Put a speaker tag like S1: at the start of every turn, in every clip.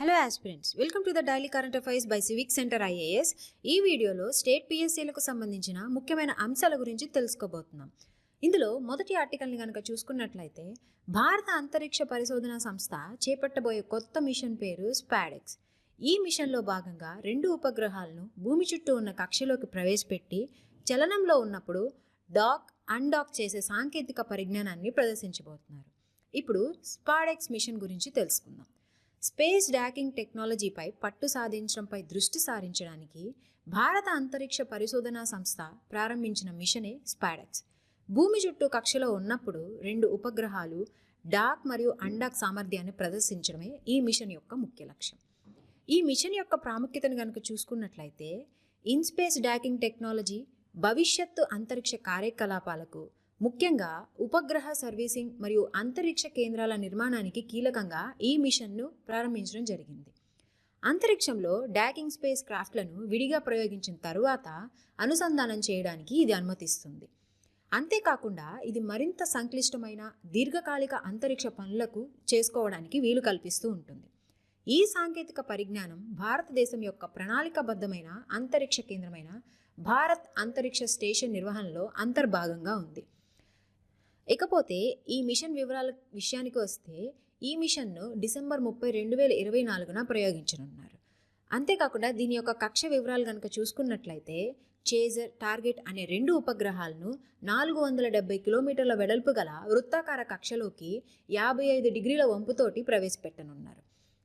S1: Hello aspirants welcome to the daily current affairs by civic centre IAS ఈ వీడియోలో state పిఎస్సీలకు సంబంధించిన ముఖ్యమైన అంశాల గురించి తెలుసుకోబోతున్నాం. ఇందులో మొదటి ఆర్టికల్ని కనుక చూసుకున్నట్లయితే భారత అంతరిక్ష పరిశోధన సంస్థ చేపట్టబోయే కొత్త మిషన్ పేరు స్పాడెక్స్. ఈ మిషన్లో భాగంగా రెండు ఉపగ్రహాలను భూమి చుట్టూ ఉన్న కక్షలోకి ప్రవేశపెట్టి చలనంలో ఉన్నప్పుడు డాక్ అన్డాక్ చేసే సాంకేతిక పరిజ్ఞానాన్ని ప్రదర్శించబోతున్నారు. ఇప్పుడు స్పాడెక్స్ మిషన్ గురించి తెలుసుకుందాం. స్పేస్ డాకింగ్ టెక్నాలజీపై పట్టు సాధించడంపై దృష్టి సారించడానికి భారత అంతరిక్ష పరిశోధనా సంస్థ ప్రారంభించిన మిషనే స్పాడెక్స్. భూమి చుట్టూ కక్షలో ఉన్నప్పుడు రెండు ఉపగ్రహాలు డాక్ మరియు అండాక్ సామర్థ్యాన్ని ప్రదర్శించడమే ఈ మిషన్ యొక్క ముఖ్య లక్ష్యం. ఈ మిషన్ యొక్క ప్రాముఖ్యతను కనుక చూసుకున్నట్లయితే ఇన్స్పేస్ డాకింగ్ టెక్నాలజీ భవిష్యత్తు అంతరిక్ష కార్యకలాపాలకు ముఖ్యంగా ఉపగ్రహ సర్వీసింగ్ మరియు అంతరిక్ష కేంద్రాల నిర్మాణానికి కీలకంగా ఈ మిషన్ను ప్రారంభించడం జరిగింది. అంతరిక్షంలో డాకింగ్ స్పేస్ క్రాఫ్ట్లను విడిగా ప్రయోగించిన తరువాత అనుసంధానం చేయడానికి ఇది అనుమతిస్తుంది. అంతేకాకుండా ఇది మరింత సంక్లిష్టమైన దీర్ఘకాలిక అంతరిక్ష పనులకు చేసుకోవడానికి వీలు కల్పిస్తూ ఉంటుంది. ఈ సాంకేతిక పరిజ్ఞానం భారతదేశం యొక్క ప్రణాళికాబద్ధమైన అంతరిక్ష కేంద్రమైన భారత్ అంతరిక్ష స్టేషన్ నిర్వహణలో అంతర్భాగంగా ఉంది. ఇకపోతే ఈ మిషన్ వివరాల విషయానికి వస్తే ఈ మిషన్ను డిసెంబర్ ముప్పై రెండు వేల ఇరవై నాలుగున ప్రయోగించనున్నారు. అంతేకాకుండా దీని యొక్క కక్ష వివరాలు కనుక చూసుకున్నట్లయితే చేజర్ టార్గెట్ అనే రెండు ఉపగ్రహాలను నాలుగు వందల డెబ్బై కిలోమీటర్ల వెడల్పు గల వృత్తాకార కక్షలోకి యాభై ఐదు డిగ్రీల వంపుతోటి ప్రవేశపెట్టనున్నారు.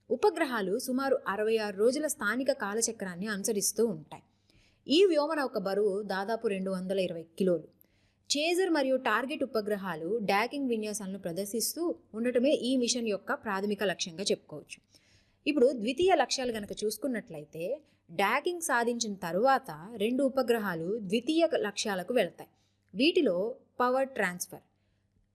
S1: ఉపగ్రహాలు సుమారు అరవై ఆరు రోజుల స్థానిక కాలచక్రాన్ని అనుసరిస్తూ ఉంటాయి. ఈ వ్యోమనౌక బరువు దాదాపు రెండు వందల ఇరవై కిలోలు. చేజర్ మరియు టార్గెట్ ఉపగ్రహాలు డాకింగ్ విన్యాసాలను ప్రదర్శిస్తూ ఉండటమే ఈ మిషన్ యొక్క ప్రాథమిక లక్ష్యంగా చెప్పుకోవచ్చు. ఇప్పుడు ద్వితీయ లక్ష్యాలు కనుక చూసుకున్నట్లయితే డాకింగ్ సాధించిన తరువాత రెండు ఉపగ్రహాలు ద్వితీయ లక్ష్యాలకు వెళ్తాయి. వీటిలో పవర్ ట్రాన్స్ఫర్.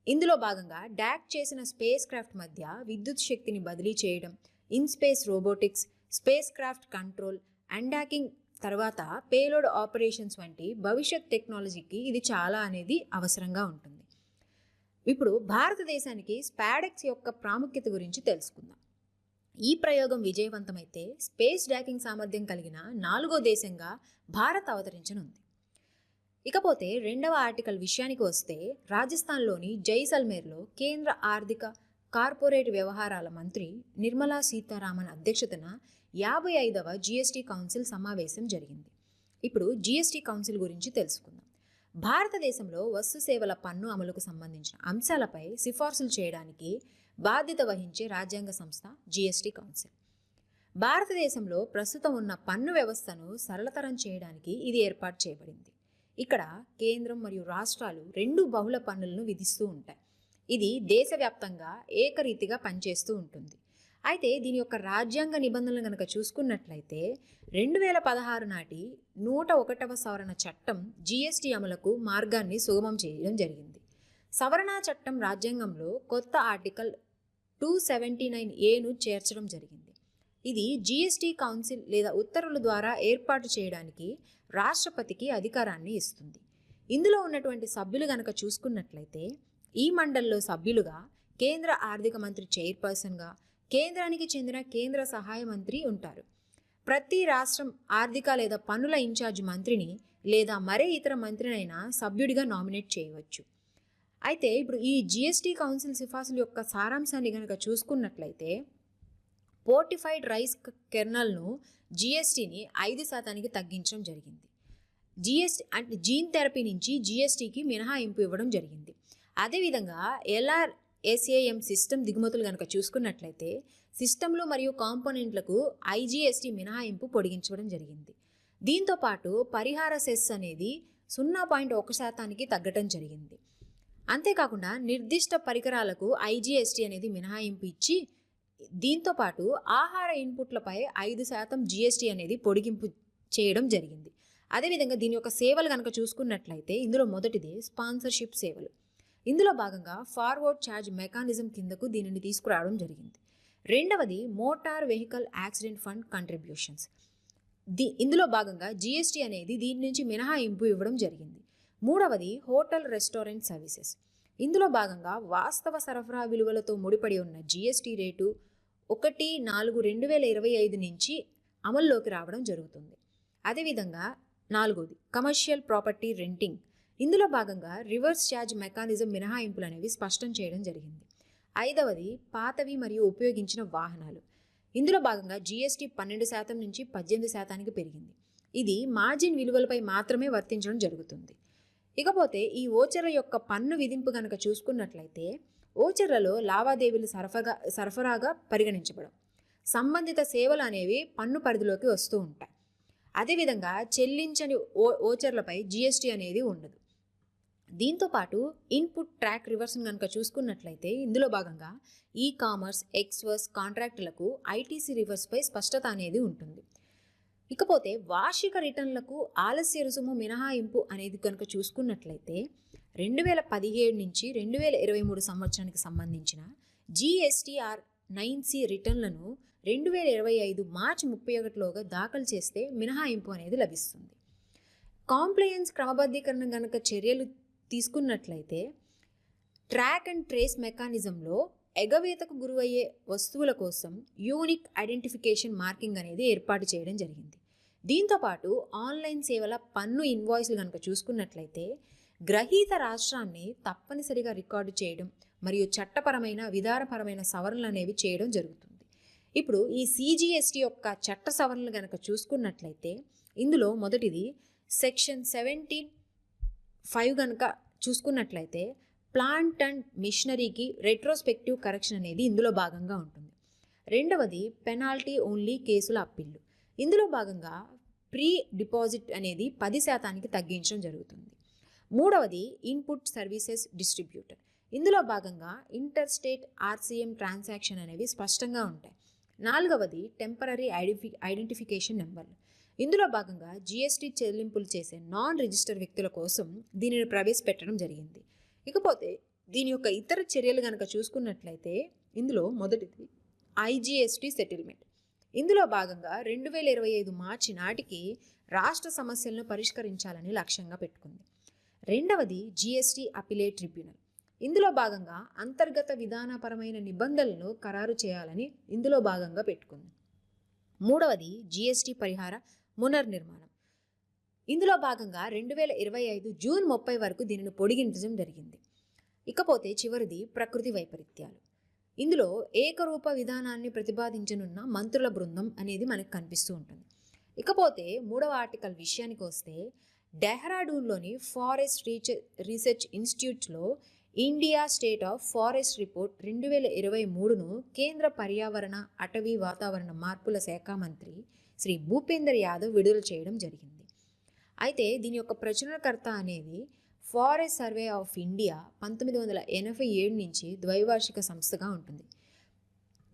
S1: ఇందులో భాగంగా డాక్ చేసిన స్పేస్ క్రాఫ్ట్ మధ్య విద్యుత్ శక్తిని బదిలీ చేయడం in space robotics spacecraft control undocking తర్వాత పేలోడ్ ఆపరేషన్స్ వంటి భవిష్యత్ టెక్నాలజీకి ఇది చాలా అనేది అవసరంగా ఉంటుంది. ఇప్పుడు భారతదేశానికి స్పాడెక్స్ యొక్క ప్రాముఖ్యత గురించి తెలుసుకుందాం. ఈ ప్రయోగం విజయవంతమైతే స్పేస్ డాకింగ్ సామర్థ్యం కలిగిన నాలుగో దేశంగా భారత్ అవతరించనుంది. ఇకపోతే రెండవ ఆర్టికల్ విషయానికి వస్తే రాజస్థాన్లోని జైసల్మేర్లో కేంద్ర ఆర్థిక కార్పొరేట్ వ్యవహారాల మంత్రి నిర్మలా సీతారామన్ అధ్యక్షతన యాభై ఐదవ జిఎస్టీ కౌన్సిల్ సమావేశం జరిగింది. ఇప్పుడు జిఎస్టీ కౌన్సిల్ గురించి తెలుసుకుందాం. భారతదేశంలో వస్తు సేవల పన్ను అమలుకు సంబంధించిన అంశాలపై సిఫార్సులు చేయడానికి బాధ్యత వహించే రాజ్యాంగ సంస్థ జిఎస్టీ కౌన్సిల్ భారతదేశంలో ప్రస్తుతం ఉన్న పన్ను వ్యవస్థను సరళతరం చేయడానికి ఇది ఏర్పాటు చేయబడింది. ఇక్కడ కేంద్రం మరియు రాష్ట్రాలు రెండు బహుళ పన్నులను విధిస్తూ ఉంటాయి. ఇది దేశవ్యాప్తంగా ఏకరీతిగా పనిచేస్తూ ఉంటుంది. అయితే దీని యొక్క రాజ్యాంగ నిబంధనలు కనుక చూసుకున్నట్లయితే రెండు వేల పదహారు నాటి నూట ఒకటవ సవరణ చట్టం జీఎస్టీ అమలుకు మార్గాన్ని సుగమం చేయడం జరిగింది. సవరణ చట్టం రాజ్యాంగంలో కొత్త ఆర్టికల్ టూ సెవెంటీ నైన్ ఏను చేర్చడం జరిగింది. ఇది జీఎస్టీ కౌన్సిల్ లేదా ఉత్తర్వుల ద్వారా ఏర్పాటు చేయడానికి రాష్ట్రపతికి అధికారాన్ని ఇస్తుంది. ఇందులో ఉన్నటువంటి సభ్యులు గనక చూసుకున్నట్లయితే ఈ మండలిలో సభ్యులుగా కేంద్ర ఆర్థిక మంత్రి చైర్పర్సన్గా కేంద్రానికి చెందిన కేంద్ర సహాయ మంత్రి ఉంటారు. ప్రతి రాష్ట్రం ఆర్థిక లేదా పన్నుల ఇన్ఛార్జ్ మంత్రిని లేదా మరే ఇతర మంత్రినైనా సభ్యుడిగా నామినేట్ చేయవచ్చు. అయితే ఇప్పుడు ఈ జిఎస్టీ కౌన్సిల్ సిఫార్సుల యొక్క సారాంశాన్ని కనుక చూసుకున్నట్లయితే పోర్టిఫైడ్ రైస్ కెర్నల్ను జిఎస్టీని ఐదు శాతానికి తగ్గించడం జరిగింది. జిఎస్టీ అంటే జీన్ థెరపీ నుంచి జిఎస్టీకి మినహాయింపు ఇవ్వడం జరిగింది. అదేవిధంగా ఎల్ఆర్ ఎస్ఏఎం సిస్టమ్ దిగుమతులు కనుక చూసుకున్నట్లయితే సిస్టమ్లు మరియు కాంపోనెంట్లకు ఐజీఎస్టీ మినహాయింపు పొడిగించడం జరిగింది. దీంతో పాటు పరిహార సెస్ అనేది సున్నా పాయింట్ ఒక శాతానికి తగ్గటం జరిగింది. అంతేకాకుండా నిర్దిష్ట పరికరాలకు ఐజీఎస్టీ అనేది మినహాయింపు ఇచ్చి దీంతో పాటు ఆహార ఇన్పుట్లపై ఐదు శాతం జిఎస్టీ అనేది పొడిగింపు చేయడం జరిగింది. అదేవిధంగా దీని యొక్క సేవలు కనుక చూసుకున్నట్లయితే ఇందులో మొదటిది స్పాన్సర్షిప్ సేవలు. ఇందులో భాగంగా ఫార్వర్డ్ ఛార్జ్ మెకానిజం కిందకు దీనిని తీసుకురావడం జరిగింది. రెండవది motor vehicle accident fund contributions the ఇందులో భాగంగా జిఎస్టీ అనేది దీని నుంచి మినహాయింపు ఇవ్వడం జరిగింది. మూడవది హోటల్ రెస్టారెంట్ సర్వీసెస్ ఇందులో భాగంగా వాస్తవ సరఫరా విలువలతో ముడిపడి ఉన్న జిఎస్టీ రేటు ఒకటి నాలుగు రెండు వేల ఇరవై ఐదు నుంచి అమల్లోకి రావడం జరుగుతుంది. అదేవిధంగా నాలుగోది కమర్షియల్ ప్రాపర్టీ రెంటింగ్ ఇందులో భాగంగా రివర్స్ ఛార్జ్ మెకానిజం మినహాయింపులు అనేవి స్పష్టం చేయడం జరిగింది. ఐదవది పాతవి మరియు ఉపయోగించిన వాహనాలు. ఇందులో భాగంగా జీఎస్టీ పన్నెండు శాతం నుంచి పద్దెనిమిది శాతానికి పెరిగింది. ఇది మార్జిన్ విలువలపై మాత్రమే వర్తించడం జరుగుతుంది. ఇకపోతే ఈ ఓచర్ల యొక్క పన్ను విధింపు కనుక చూసుకున్నట్లయితే ఓచర్లలో లావాదేవీలు సరఫరా సరఫరాగా పరిగణించబడం సంబంధిత సేవలు అనేవి పన్ను పరిధిలోకి వస్తూ ఉంటాయి. అదేవిధంగా చెల్లించని ఓ ఓచర్లపై జీఎస్టీ అనేది ఉండదు. దీంతో పాటు ఇన్పుట్ ట్రాక్ రివర్స్ని కనుక చూసుకున్నట్లయితే ఇందులో భాగంగా ఈ కామర్స్ ఎక్స్వర్స్ కాంట్రాక్టులకు ఐటీసీ రివర్స్పై స్పష్టత అనేది ఉంటుంది. ఇకపోతే వార్షిక రిటర్న్లకు ఆలస్య రుసుము మినహాయింపు అనేది కనుక చూసుకున్నట్లయితే రెండు వేల పదిహేడు నుంచి రెండు వేల ఇరవై మూడు సంవత్సరానికి సంబంధించిన జిఎస్టీఆర్ నైన్ సి రిటర్న్లను రెండు వేల ఇరవై ఐదు మార్చి ముప్పై ఒకటిలోగా దాఖలు చేస్తే మినహాయింపు అనేది లభిస్తుంది. కాంప్లయన్స్ క్రమబద్ధీకరణ గనక చర్యలు తీసుకున్నట్లయితే ట్రాక్ అండ్ ట్రేస్ మెకానిజంలో ఎగవేతకు గురయ్యే వస్తువుల కోసం యూనిక్ ఐడెంటిఫికేషన్ మార్కింగ్ అనేది ఏర్పాటు చేయడం జరిగింది. దీంతోపాటు ఆన్లైన్ సేవల పన్ను ఇన్వాయిస్లు కనుక చూసుకున్నట్లయితే గ్రహీత రాష్ట్రాన్ని తప్పనిసరిగా రికార్డు చేయడం మరియు చట్టపరమైన విధానపరమైన సవరణలు అనేవి చేయడం జరుగుతుంది. ఇప్పుడు ఈ సిజిఎస్టీ యొక్క చట్ట సవరణలు కనుక చూసుకున్నట్లయితే ఇందులో మొదటిది సెక్షన్ సెవెంటీన్ ఫైవ్ కనుక చూసుకున్నట్లయితే ప్లాంట్ అండ్ మిషనరీకి రెట్రోస్పెక్టివ్ కరెక్షన్ అనేది ఇందులో భాగంగా ఉంటుంది. రెండవది పెనాల్టీ ఓన్లీ కేసుల అప్పీళ్ళు ఇందులో భాగంగా ప్రీ డిపాజిట్ అనేది పది శాతానికి తగ్గించడం జరుగుతుంది. మూడవది ఇన్పుట్ సర్వీసెస్ డిస్ట్రిబ్యూటర్ ఇందులో భాగంగా ఇంటర్ స్టేట్ ఆర్సీఎం ట్రాన్సాక్షన్ అనేవి స్పష్టంగా ఉంటాయి. నాలుగవది టెంపరీ ఐడెంటిఫి ఐడెంటిఫికేషన్ నెంబర్లు ఇందులో భాగంగా జీఎస్టీ చెల్లింపులు చేసే నాన్ రిజిస్టర్ వ్యక్తుల కోసం దీనిని ప్రవేశపెట్టడం జరిగింది. ఇకపోతే దీని యొక్క ఇతర చర్యలు కనుక చూసుకున్నట్లయితే ఇందులో మొదటిది ఐజీఎస్టీ సెటిల్మెంట్ ఇందులో భాగంగా రెండు వేల ఇరవై ఐదు మార్చి నాటికి రాష్ట్ర సమస్యలను పరిష్కరించాలని లక్ష్యంగా పెట్టుకుంది. రెండవది జీఎస్టీ అపిలేట్ ట్రిబ్యునల్ ఇందులో భాగంగా అంతర్గత విధానపరమైన నిబంధనలను ఖరారు చేయాలని ఇందులో భాగంగా పెట్టుకుంది. మూడవది జీఎస్టీ పరిహార పునర్నిర్మాణం ఇందులో భాగంగా రెండు వేల ఇరవై ఐదు జూన్ ముప్పై వరకు దీనిని పొడిగించడం జరిగింది. ఇకపోతే చివరిది ప్రకృతి వైపరీత్యాలు. ఇందులో ఏకరూప విధానాన్ని ప్రతిపాదించనున్న మంత్రుల బృందం అనేది మనకు కనిపిస్తూ ఉంటుంది. ఇకపోతే మూడవ ఆర్టికల్ విషయానికి వస్తే డెహ్రాడూన్లోని ఫారెస్ట్ రీచ్ రీసెర్చ్ ఇన్స్టిట్యూట్లో India state of forest report రెండు వేల ఇరవై మూడును కేంద్ర పర్యావరణ అటవీ వాతావరణ మార్పుల శాఖ మంత్రి శ్రీ భూపేందర్ యాదవ్ విడుదల చేయడం జరిగింది. అయితే దీని యొక్క ప్రచురణకర్త అనేది ఫారెస్ట్ సర్వే ఆఫ్ ఇండియా పంతొమ్మిది వందల ఎనభై ఏడు నుంచి ద్వైవార్షిక సంస్థగా ఉంటుంది.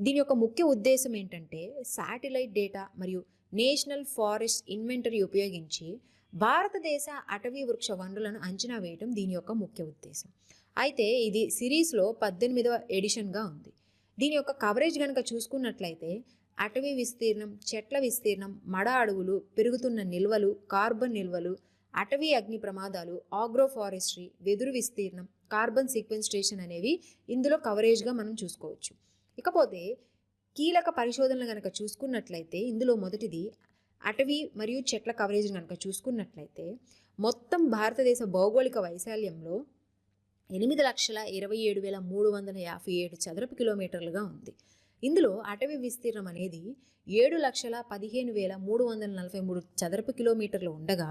S1: దీని యొక్క ముఖ్య ఉద్దేశం ఏంటంటే శాటిలైట్ డేటా మరియు నేషనల్ ఫారెస్ట్ ఇన్వెంటరీ ఉపయోగించి భారతదేశ అటవీ వృక్ష వనరులను అంచనా వేయడం దీని యొక్క ముఖ్య ఉద్దేశం. అయితే ఇది సిరీస్లో పద్దెనిమిదవ ఎడిషన్గా ఉంది. దీని యొక్క కవరేజ్ కనుక చూసుకున్నట్లయితే అటవీ విస్తీర్ణం చెట్ల విస్తీర్ణం మడ అడవులు పెరుగుతున్న నిల్వలు కార్బన్ నిల్వలు అటవీ అగ్ని ప్రమాదాలు ఆగ్రో ఫారెస్ట్రీ వెదురు విస్తీర్ణం కార్బన్ సీక్వెన్స్ట్రేషన్ అనేవి ఇందులో కవరేజ్గా మనం చూసుకోవచ్చు. ఇకపోతే కీలక పరిశోధనలు కనుక చూసుకున్నట్లయితే ఇందులో మొదటిది అటవీ మరియు చెట్ల కవరేజ్ కనుక చూసుకున్నట్లయితే మొత్తం భారతదేశ భౌగోళిక వైశాల్యంలో ఎనిమిది లక్షల ఇరవై ఏడు వేల మూడు వందల యాభై ఏడు చదరపు కిలోమీటర్లుగా ఉంది. ఇందులో అటవీ విస్తీర్ణం అనేది ఏడు లక్షల పదిహేను వేల మూడు వందల నలభై మూడు చదరపు కిలోమీటర్లు ఉండగా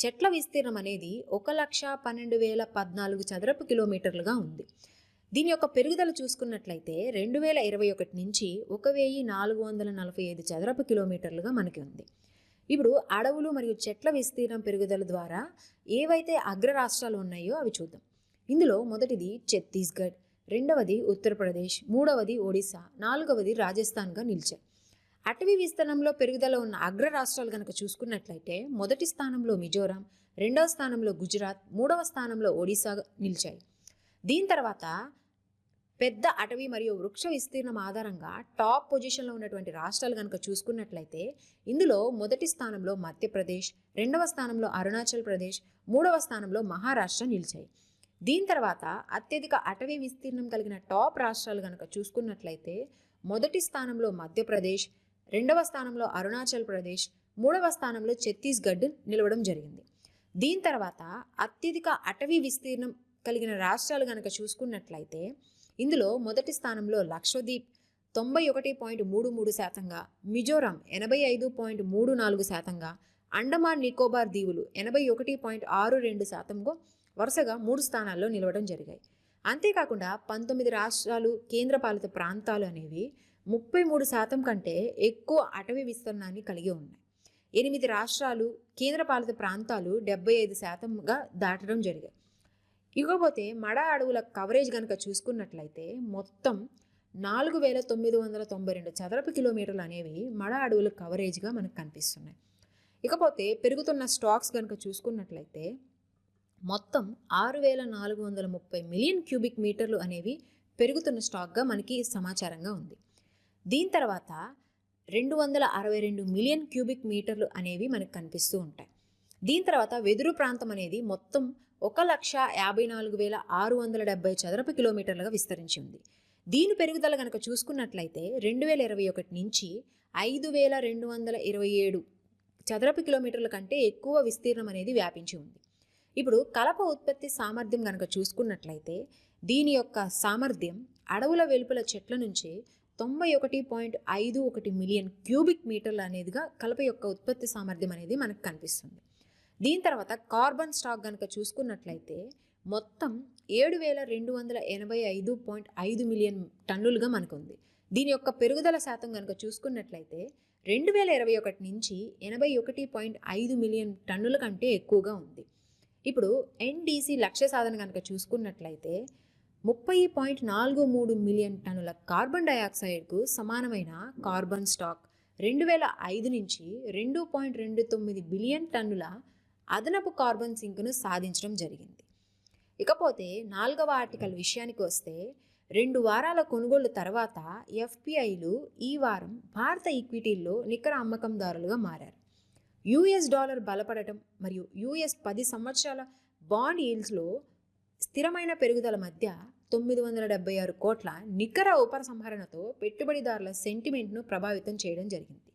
S1: చెట్ల విస్తీర్ణం అనేది ఒక లక్ష పన్నెండు వేల పద్నాలుగు చదరపు కిలోమీటర్లుగా ఉంది. దీని యొక్క పెరుగుదల చూసుకున్నట్లయితే రెండు వేల ఇరవై ఒకటి నుంచి ఒక వెయ్యి నాలుగు వందల నలభై ఐదు చదరపు కిలోమీటర్లుగా మనకి ఉంది. ఇప్పుడు అడవులు మరియు చెట్ల విస్తీర్ణం పెరుగుదల ద్వారా ఏవైతే అగ్ర రాష్ట్రాలు ఉన్నాయో అవి చూద్దాం. ఇందులో మొదటిది ఛత్తీస్గఢ్. రెండవది ఉత్తరప్రదేశ్ మూడవది ఒడిశా నాలుగవది రాజస్థాన్గా నిలిచాయి. అటవీ విస్తరణంలో పెరుగుదల ఉన్న అగ్ర రాష్ట్రాలు కనుక చూసుకున్నట్లయితే మొదటి స్థానంలో మిజోరాం రెండవ స్థానంలో గుజరాత్ మూడవ స్థానంలో ఒడిశా నిలిచాయి. దీని తర్వాత పెద్ద అటవీ మరియు వృక్ష విస్తీర్ణం ఆధారంగా టాప్ పొజిషన్లో ఉన్నటువంటి రాష్ట్రాలు కనుక చూసుకున్నట్లయితే ఇందులో మొదటి స్థానంలో మధ్యప్రదేశ్ రెండవ స్థానంలో అరుణాచల్ ప్రదేశ్ మూడవ స్థానంలో మహారాష్ట్ర నిలిచాయి. దీని తర్వాత అత్యధిక అటవీ విస్తీర్ణం కలిగిన టాప్ రాష్ట్రాలు కనుక చూసుకున్నట్లయితే మొదటి స్థానంలో మధ్యప్రదేశ్ రెండవ స్థానంలో అరుణాచల్ ప్రదేశ్ మూడవ స్థానంలో ఛత్తీస్గఢ్ నిలవడం జరిగింది. దీని తర్వాత అత్యధిక అటవీ విస్తీర్ణం కలిగిన రాష్ట్రాలు కనుక చూసుకున్నట్లయితే ఇందులో మొదటి స్థానంలో లక్షద్వీప్ తొంభై ఒకటి పాయింట్ మూడు మూడు శాతంగా మిజోరాం ఎనభై ఐదు పాయింట్ మూడు నాలుగు శాతంగా అండమాన్ నికోబార్ దీవులు ఎనభై ఒకటి పాయింట్ ఆరు రెండు శాతంగా వరుసగా మూడు స్థానాల్లో నిలవడం జరిగాయి. అంతేకాకుండా పంతొమ్మిది రాష్ట్రాలు కేంద్రపాలిత ప్రాంతాలు అనేవి ముప్పై మూడు శాతం కంటే ఎక్కువ అటవీ విస్తీర్ణాన్ని కలిగి ఉన్నాయి. ఎనిమిది రాష్ట్రాలు కేంద్రపాలిత ప్రాంతాలు డెబ్బై ఐదు శాతంగా దాటడం జరిగాయి. ఇకపోతే మడ అడవుల కవరేజ్ కనుక చూసుకున్నట్లయితే మొత్తం నాలుగు వేల తొమ్మిది వందల తొంభై రెండు చదరపు కిలోమీటర్లు అనేవి మడ అడవుల కవరేజ్గా మనకు కనిపిస్తున్నాయి. ఇకపోతే పెరుగుతున్న స్టాక్స్ కనుక చూసుకున్నట్లయితే మొత్తం ఆరు వేల నాలుగు వందల ముప్పై మిలియన్ క్యూబిక్ మీటర్లు అనేవి పెరుగుతున్న స్టాక్గా మనకి సమాచారంగా ఉంది. దీని తర్వాత రెండు వందల అరవై రెండు మిలియన్ క్యూబిక్ మీటర్లు అనేవి మనకు కనిపిస్తూ ఉంటాయి. దీని తర్వాత వెదురు ప్రాంతం అనేది మొత్తం ఒక లక్ష యాభై నాలుగు వేల ఆరు వందల డెబ్బై చదరపు కిలోమీటర్లుగా విస్తరించి ఉంది. దీని పెరుగుదల కనుక చూసుకున్నట్లయితే రెండు వేల ఇరవై ఒకటి నుంచి ఐదు వేల రెండు వందల ఇరవై ఏడు చదరపు కిలోమీటర్ల కంటే ఎక్కువ విస్తీర్ణం అనేది వ్యాపించి ఉంది. ఇప్పుడు కలప ఉత్పత్తి సామర్థ్యం కనుక చూసుకున్నట్లయితే దీని యొక్క సామర్థ్యం అడవుల వెలుపల చెట్ల నుంచి తొంభై ఒకటి పాయింట్ ఐదు ఒకటి మిలియన్ క్యూబిక్ మీటర్లు అనేదిగా కలప యొక్క ఉత్పత్తి సామర్థ్యం అనేది మనకు కనిపిస్తుంది. దీని తర్వాత కార్బన్ స్టాక్ కనుక చూసుకున్నట్లయితే మొత్తం ఏడు వేల రెండు వందల ఎనభై ఐదు పాయింట్ ఐదు మిలియన్ టన్నులుగా మనకు ఉంది దీని యొక్క పెరుగుదల శాతం కనుక చూసుకున్నట్లయితే రెండు వేల ఇరవై ఒకటి నుంచి ఎనభై ఒకటి పాయింట్ ఐదు మిలియన్ టన్నుల కంటే ఎక్కువగా ఉంది. ఇప్పుడు ఎన్డీసీ లక్ష్య సాధన కనుక చూసుకున్నట్లయితే ముప్పై పాయింట్ నాలుగు మూడు మిలియన్ టన్నుల కార్బన్ డయాక్సైడ్కు సమానమైన కార్బన్ స్టాక్ రెండు వేల ఐదు నుంచి రెండు పాయింట్ రెండు తొమ్మిది బిలియన్ టన్నుల అదనపు కార్బన్ సింక్ను సాధించడం జరిగింది. ఇకపోతే నాలుగవ ఆర్టికల్ విషయానికి వస్తే రెండు వారాల కొనుగోలు తర్వాత ఎఫ్పిఐలు ఈ వారం భారత ఈక్విటీల్లో నికర అమ్మకందారులుగా మారారు. యుఎస్ డాలర్ బలపడటం మరియు యుఎస్ పది సంవత్సరాల బాండ్ ఈల్స్లో స్థిరమైన పెరుగుదల మధ్య తొమ్మిది వందల డెబ్బై ఆరు కోట్ల నికర ఉపసంహరణతో పెట్టుబడిదారుల సెంటిమెంట్ను ప్రభావితం చేయడం జరిగింది.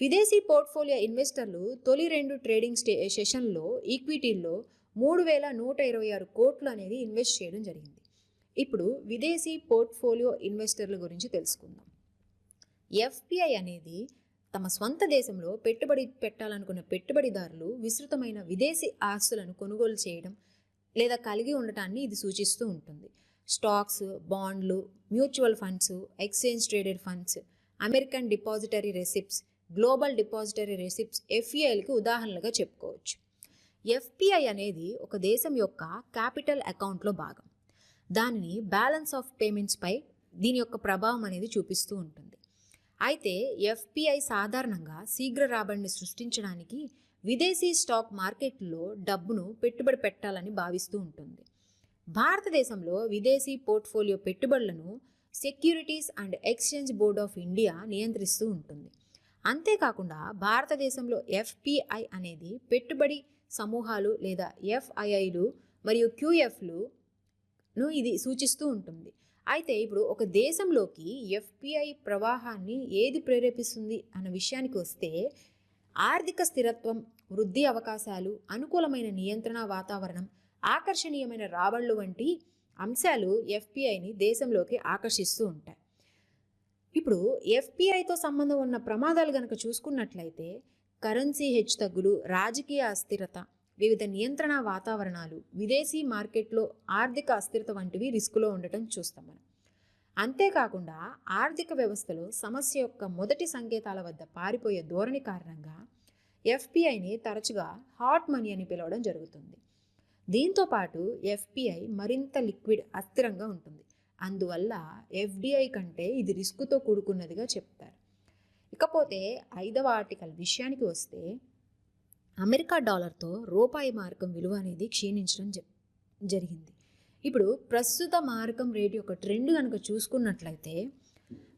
S1: విదేశీ పోర్ట్ఫోలియో ఇన్వెస్టర్లు తొలి రెండు ట్రేడింగ్ స్టే సెషన్లో ఈక్విటీల్లో మూడు వేల నూట ఇరవై ఆరు కోట్లు అనేది ఇన్వెస్ట్ చేయడం జరిగింది. ఇప్పుడు విదేశీ పోర్ట్ఫోలియో ఇన్వెస్టర్ల గురించి తెలుసుకుందాం. ఎఫ్పిఐ అనేది తమ స్వంత దేశంలో పెట్టుబడి పెట్టాలనుకున్న పెట్టుబడిదారులు విస్తృతమైన విదేశీ ఆస్తులను కొనుగోలు చేయడం లేదా కలిగి ఉండటాన్ని ఇది సూచిస్తూ ఉంటుంది. స్టాక్స్ బాండ్లు mutual funds exchange traded funds American depository receipts global depository receipts ఎఫ్ఈఐలకి ఉదాహరణలుగా చెప్పుకోవచ్చు. ఎఫ్పిఐ అనేది ఒక దేశం యొక్క క్యాపిటల్ అకౌంట్లో భాగం. దానిని బ్యాలెన్స్ ఆఫ్ పేమెంట్స్పై దీని యొక్క ప్రభావం అనేది చూపిస్తూ ఉంటుంది. అయితే ఎఫ్పిఐ సాధారణంగా శీఘ్ర రాబడిని సృష్టించడానికి విదేశీ స్టాక్ మార్కెట్లో డబ్బును పెట్టుబడి పెట్టాలని భావిస్తూ ఉంటుంది. భారతదేశంలో విదేశీ పోర్ట్ఫోలియో పెట్టుబడులను securities and exchange board of India నియంత్రిస్తూ ఉంటుంది. అంతేకాకుండా భారతదేశంలో ఎఫ్పిఐ అనేది పెట్టుబడి సమూహాలు లేదా ఎఫ్ఐఐలు మరియు క్యూఎఫ్లును ఇది సూచిస్తూ ఉంటుంది. అయితే ఇప్పుడు ఒక దేశంలోకి ఎఫ్పిఐ ప్రవాహాన్ని ఏది ప్రేరేపిస్తుంది అన్న విషయానికి వస్తే ఆర్థిక స్థిరత్వం వృద్ధి అవకాశాలు అనుకూలమైన నియంత్రణ వాతావరణం ఆకర్షణీయమైన రాబడులు వంటి అంశాలు ఎఫ్పిఐని దేశంలోకి ఆకర్షిస్తూ ఉంటాయి. ఇప్పుడు ఎఫ్పిఐతో సంబంధం ఉన్న ప్రమాదాలు కనుక చూసుకున్నట్లయితే కరెన్సీ హెచ్చుతగ్గులు రాజకీయ అస్థిరత వివిధ నియంత్రణ వాతావరణాలు విదేశీ మార్కెట్లో ఆర్థిక అస్థిరత వంటివి రిస్కులో ఉండటం చూస్తాం మనం. అంతేకాకుండా ఆర్థిక వ్యవస్థలో సమస్య యొక్క మొదటి సంకేతాల వద్ద పారిపోయే ధోరణి కారణంగా ఎఫ్పిఐని తరచుగా హాట్ మనీ అని పిలవడం జరుగుతుంది. దీంతో పాటు ఎఫ్పిఐ మరింత లిక్విడ్ అస్థిరంగా ఉంటుంది. అందువల్ల ఎఫ్డిఐ కంటే ఇది రిస్కుతో కూడుకున్నదిగా చెప్తారు. ఇకపోతే ఐదవ ఆర్టికల్ విషయానికి వస్తే అమెరికా డాలర్తో రూపాయి మార్గం విలువ అనేది క్షీణించడం జ- జరిగింది. ఇప్పుడు ప్రస్తుత మార్గం రేటు యొక్క ట్రెండ్ కనుక చూసుకున్నట్లయితే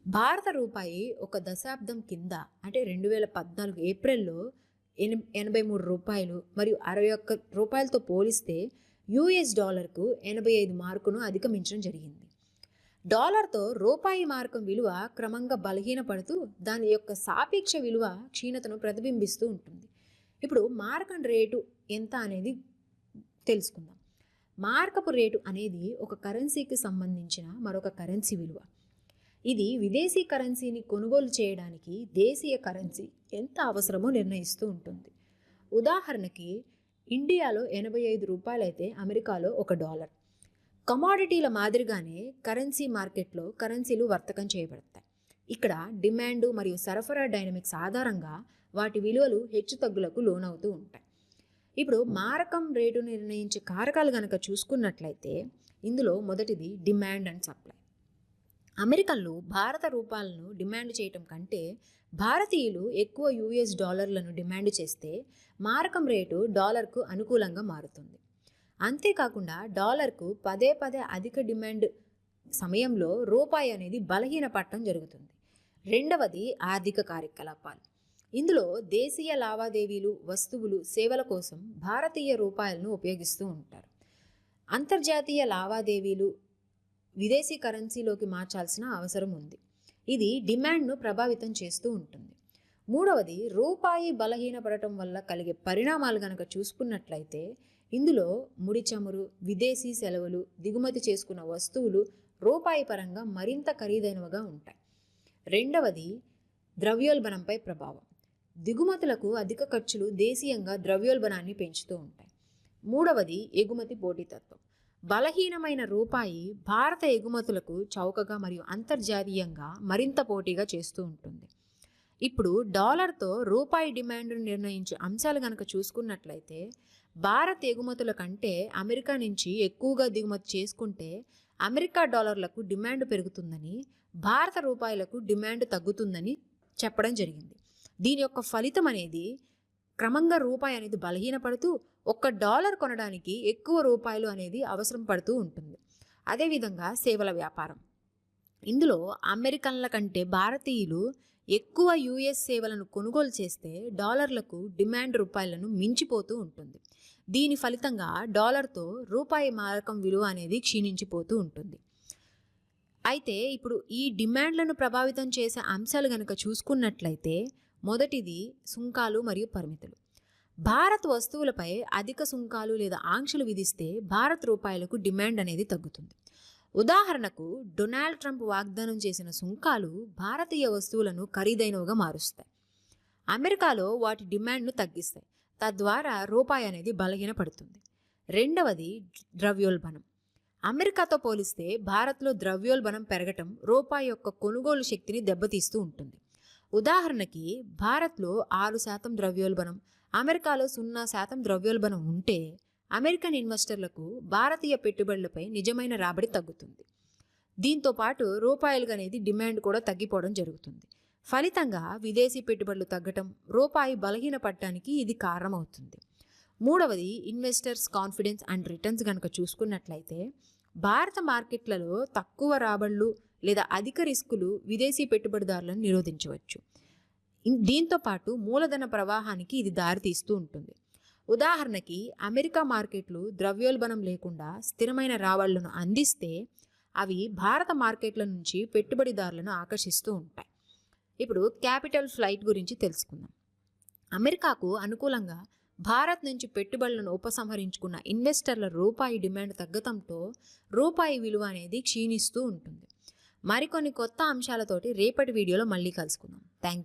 S1: భారత రూపాయి ఒక దశాబ్దం కింద అంటే రెండు వేల పద్నాలుగు ఏప్రిల్లో ఎని ఎనభై మూడు రూపాయలు మరియు అరవై ఒక్క రూపాయలతో పోలిస్తే యూఎస్ డాలర్కు ఎనభై ఐదు మార్కును అధిగమించడం జరిగింది. డాలర్తో రూపాయి మార్కం విలువ క్రమంగా బలహీనపడుతూ దాని యొక్క సాపేక్ష విలువ క్షీణతను ప్రతిబింబిస్తూ ఉంటుంది. ఇప్పుడు మార్కం రేటు ఎంత అనేది తెలుసుకుందాం. మార్కపు రేటు అనేది ఒక కరెన్సీకి సంబంధించిన మరొక కరెన్సీ విలువ. ఇది విదేశీ కరెన్సీని కొనుగోలు చేయడానికి దేశీయ కరెన్సీ ఎంత అవసరమో నిర్ణయిస్తూ ఉంటుంది. ఉదాహరణకి ఇండియాలో ఎనభై ఐదు రూపాయలైతే అమెరికాలో ఒక డాలర్. కమాడిటీల మాదిరిగానే కరెన్సీ మార్కెట్లో కరెన్సీలు వర్తకం చేయబడతాయి. ఇక్కడ డిమాండ్ మరియు సరఫరా డైనమిక్స్ ఆధారంగా వాటి విలువలు హెచ్చుతగ్గులకు లోనవుతూ ఉంటాయి. ఇప్పుడు మారకం రేటు నిర్ణయించే కారకాలు కనుక చూసుకున్నట్లయితే ఇందులో మొదటిది డిమాండ్ అండ్ సప్లై. అమెరికన్లు భారత రూపాలను డిమాండ్ చేయటం కంటే భారతీయులు ఎక్కువ యూఎస్ డాలర్లను డిమాండ్ చేస్తే మారకం రేటు డాలర్కు అనుకూలంగా మారుతుంది. అంతేకాకుండా డాలర్కు పదే పదే అధిక డిమాండ్ సమయంలో రూపాయి అనేది బలహీన పట్టడం జరుగుతుంది. రెండవది ఆర్థిక కార్యకలాపాలు. ఇందులో దేశీయ లావాదేవీలు వస్తువులు సేవల కోసం భారతీయ రూపాయలను ఉపయోగిస్తూ ఉంటారు. అంతర్జాతీయ లావాదేవీలు విదేశీ కరెన్సీలోకి మార్చాల్సిన అవసరం ఉంది. ఇది డిమాండ్ను ప్రభావితం చేస్తూ ఉంటుంది. మూడవది రూపాయి బలహీనపడటం వల్ల కలిగే పరిణామాలు కనుక చూసుకున్నట్లయితే ఇందులో ముడి చమురు విదేశీ సెలవులు దిగుమతి చేసుకున్న వస్తువులు రూపాయి పరంగా మరింత ఖరీదైనవిగా ఉంటాయి. రెండవది ద్రవ్యోల్బణంపై ప్రభావం. దిగుమతులకు అధిక ఖర్చులు దేశీయంగా ద్రవ్యోల్బణాన్ని పెంచుతూ ఉంటాయి. మూడవది ఎగుమతి పోటీతత్వం. బలహీనమైన రూపాయి భారత ఎగుమతులకు చౌకగా మరియు అంతర్జాతీయంగా మరింత పోటీగా చేస్తూ ఉంటుంది. ఇప్పుడు డాలర్తో రూపాయి డిమాండ్ను నిర్ణయించే అంశాలు కనుక చూసుకున్నట్లయితే భారత్ ఎగుమతుల కంటే అమెరికా నుంచి ఎక్కువగా దిగుమతి చేసుకుంటే అమెరికా డాలర్లకు డిమాండ్ పెరుగుతుందని భారత రూపాయలకు డిమాండ్ తగ్గుతుందని చెప్పడం జరిగింది. దీని యొక్క ఫలితం అనేది క్రమంగా రూపాయి అనేది బలహీనపడుతూ ఒక్క డాలర్ కొనడానికి ఎక్కువ రూపాయలు అనేది అవసరం పడుతూ ఉంటుంది. అదేవిధంగా సేవల వ్యాపారం. ఇందులో అమెరికన్ల కంటే భారతీయులు ఎక్కువ యుఎస్ సేవలను కొనుగోలు చేస్తే డాలర్లకు డిమాండ్ రూపాయలను మించిపోతూ ఉంటుంది. దీని ఫలితంగా డాలర్తో రూపాయి మారకం విలువ అనేది క్షీణించిపోతూ ఉంటుంది. అయితే ఇప్పుడు ఈ డిమాండ్లను ప్రభావితం చేసే అంశాలు కనుక చూసుకున్నట్లయితే మొదటిది సుంకాలు మరియు పరిమితులు. భారత్ వస్తువులపై అధిక సుంకాలు లేదా ఆంక్షలు విధిస్తే భారత్ రూపాయలకు డిమాండ్ అనేది తగ్గుతుంది. ఉదాహరణకు డొనాల్డ్ ట్రంప్ వాగ్దానం చేసిన సుంకాలు భారతీయ వస్తువులను ఖరీదైనవిగా మారుస్తాయి. అమెరికాలో వాటి డిమాండ్ను తగ్గిస్తాయి. తద్వారా రూపాయి అనేది బలహీనపడుతుంది. రెండవది ద్రవ్యోల్బణం. అమెరికాతో పోలిస్తే భారత్లో ద్రవ్యోల్బణం పెరగటం రూపాయి యొక్క కొనుగోలు శక్తిని దెబ్బతీస్తూ ఉంటుంది. ఉదాహరణకి భారత్లో ఆరు శాతం ద్రవ్యోల్బణం అమెరికాలో సున్నా శాతం ద్రవ్యోల్బణం ఉంటే అమెరికన్ ఇన్వెస్టర్లకు భారతీయ పెట్టుబడులపై నిజమైన రాబడి తగ్గుతుంది. దీంతో పాటు రూపాయలు అనేది డిమాండ్ కూడా తగ్గిపోవడం జరుగుతుంది. ఫలితంగా విదేశీ పెట్టుబడులు తగ్గటం రూపాయి బలహీనపడటానికి ఇది కారణమవుతుంది. మూడవది ఇన్వెస్టర్స్ కాన్ఫిడెన్స్ అండ్ రిటర్న్స్ కనుక చూసుకున్నట్లయితే భారత మార్కెట్లలో తక్కువ రాబడులు లేదా అధిక రిస్కులు విదేశీ పెట్టుబడిదారులను నిరోధించవచ్చు. దీంతో పాటు మూలధన ప్రవాహానికి ఇది దారితీస్తూ ఉంటుంది. ఉదాహరణకి అమెరికా మార్కెట్లు ద్రవ్యోల్బణం లేకుండా స్థిరమైన రాబడులను అందిస్తే అవి భారత మార్కెట్ల నుంచి పెట్టుబడిదారులను ఆకర్షిస్తూ ఉంటాయి. ఇప్పుడు క్యాపిటల్ ఫ్లైట్ గురించి తెలుసుకుందాం. అమెరికాకు అనుకూలంగా భారత్ నుంచి పెట్టుబడులను ఉపసంహరించుకున్న ఇన్వెస్టర్ల రూపాయి డిమాండ్ తగ్గడంతో రూపాయి విలువ అనేది క్షీణిస్తూ ఉంటుంది. మరికొన్ని కొత్త అంశాలతోటి రేపటి వీడియోలో మళ్ళీ కలుసుకుందాం. థ్యాంక్